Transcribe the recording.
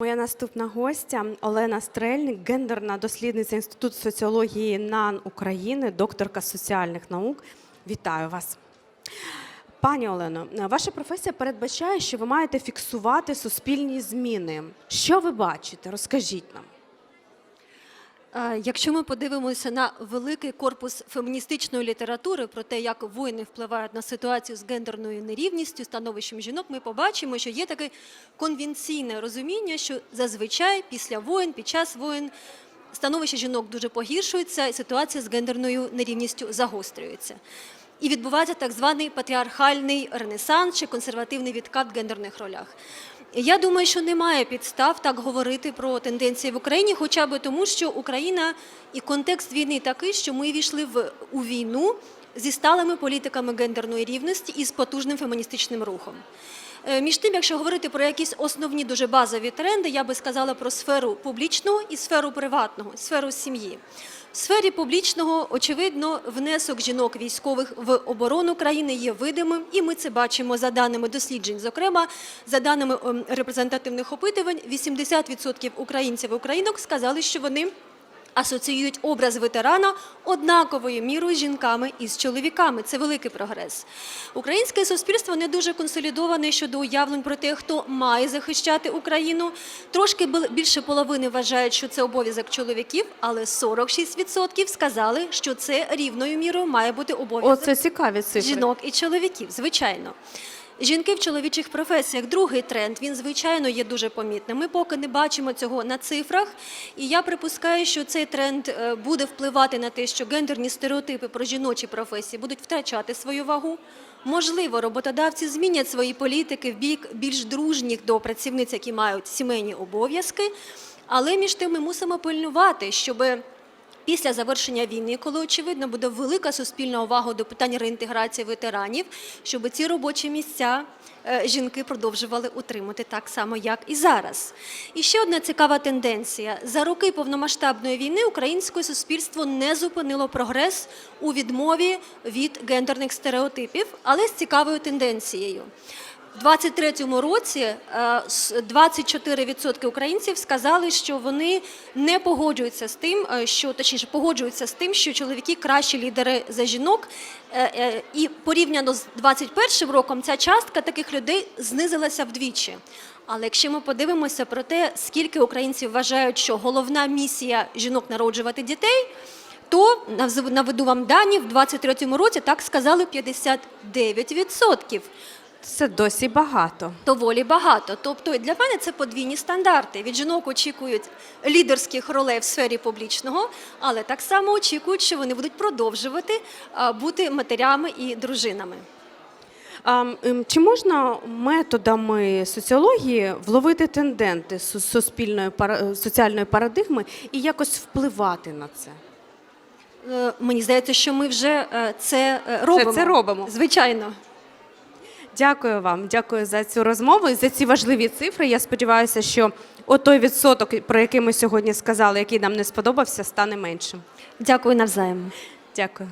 Моя наступна гостя Олена Стрельник, гендерна дослідниця Інституту соціології НАН України, докторка соціальних наук. Вітаю вас. Пані Олено, ваша професія передбачає, що ви маєте фіксувати суспільні зміни. Що ви бачите? Розкажіть нам. Якщо ми подивимося на великий корпус феміністичної літератури про те, як воїни впливають на ситуацію з гендерною нерівністю, становищем жінок, ми побачимо, що є таке конвенційне розуміння, що зазвичай після воїн, під час воїн становище жінок дуже погіршується, і ситуація з гендерною нерівністю загострюється. І відбувається так званий патріархальний ренесанс чи консервативний відкат в гендерних ролях. Я думаю, що немає підстав так говорити про тенденції в Україні, хоча б тому, що Україна і контекст війни такий, що ми війшли в у війну зі сталими політиками гендерної рівності і з потужним феміністичним рухом. Е, Між тим, якщо говорити про якісь основні дуже базові тренди, я би сказала про сферу публічного і сферу приватного, сферу сім'ї. В сфері публічного, очевидно, внесок жінок військових в оборону країни є видимим, і ми це бачимо за даними досліджень. Зокрема, за даними ем, репрезентативних опитувань, 80% українців і українок сказали, що вони асоціюють образ ветерана однаковою мірою з жінками і з чоловіками. Це великий прогрес. Українське суспільство не дуже консолідоване щодо уявлень про те, хто має захищати Україну. Трошки більше половини вважають, що це обов'язок чоловіків, але 46% сказали, що це рівною мірою має бути обов'язок Оце цікаві цифри. жінок і чоловіків, звичайно. Жінки в чоловічих професіях. Другий тренд, він звичайно є дуже помітним. Ми поки не бачимо цього на цифрах, і я припускаю, що цей тренд е, буде впливати на те, що гендерні стереотипи про жіночі професії будуть втрачати свою вагу. Можливо, роботодавці змінять свої політики в бік більш дружніх до працівниць, які мають сімейні обов'язки. Але між тим ми мусимо пильнувати, щоби Після завершення війни, коли очевидно буде велика суспільна увага до питань реінтеграції ветеранів, щоб ці робочі місця е, жінки продовжували утримати так само, як і зараз. І ще одна цікава тенденція: за роки повномасштабної війни українське суспільство не зупинило прогрес у відмові від гендерних стереотипів, але з цікавою тенденцією. У 23-му році е, с- 24% українців сказали, що вони не погоджуються з тим, е, що точніше погоджуються з тим, що чоловіки кращі лідери за жінок. Е, е, І порівняно з 21 роком ця частка таких людей знизилася вдвічі. Але якщо ми подивимося про те, скільки українців вважають, що головна місія жінок народжувати дітей, то наведу вам дані в 23-му році так сказали 59%. Це досі багато. Доволі багато. Тобто для мене це подвійні стандарти. Від жінок очікують лідерських ролей в сфері публічного, але так само очікують, що вони будуть продовжувати бути матерями і дружинами. Ем, чи можна методами соціології вловити тенденти суспільної соціальної парадигми і якось впливати на це? Е, Мені здається, що ми вже е, це е, робимо. це робимо. Звичайно. Дякую вам, дякую за цю розмову і за ці важливі цифри. Я сподіваюся, що отой відсоток, про який ми сьогодні сказали, який нам не сподобався, стане меншим. Дякую навзаєм. Дякую.